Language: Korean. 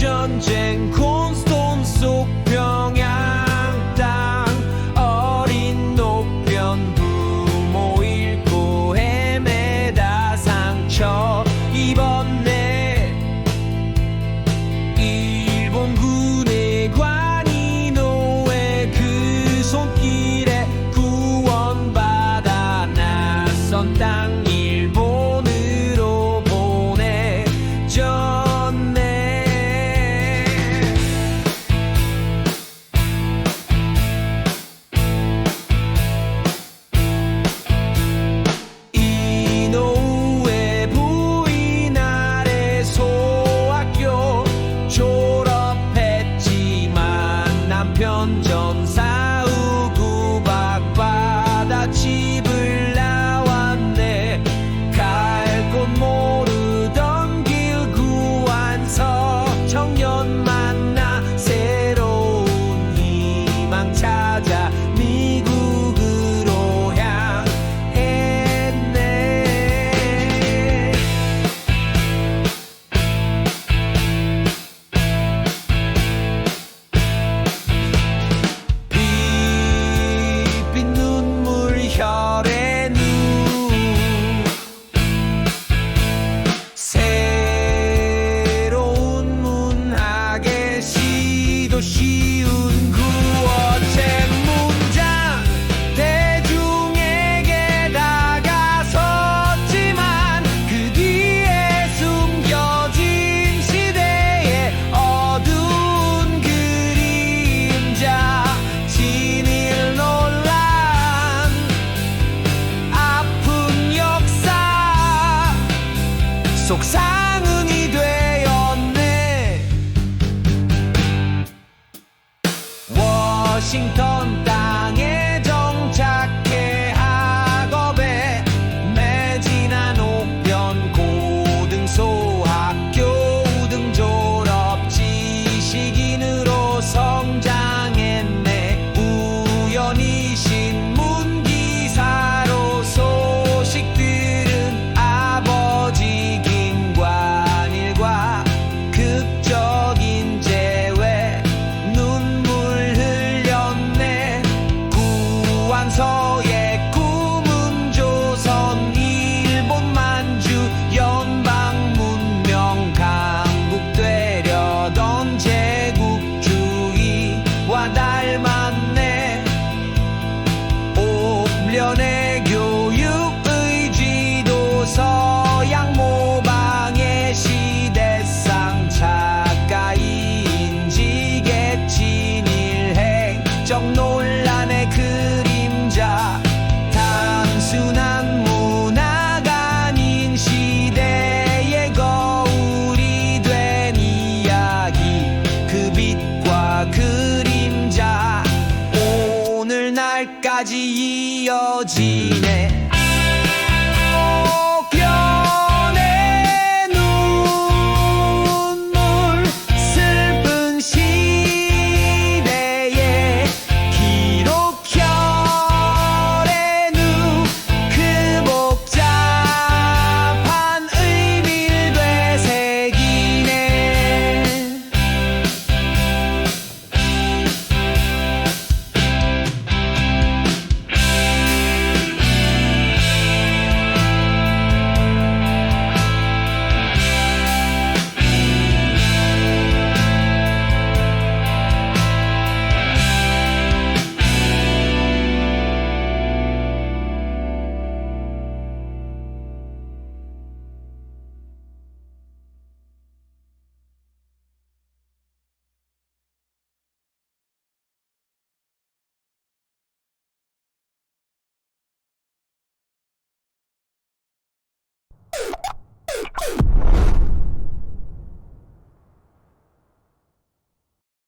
전쟁 콘스톤 속 평양 땅 어린 노편 부모 잃고 헤매다 상처. 입었네 일본 군의 관이노의 그 손길에 구원받아 낯선 땅 七八 Washington. 味いいよじ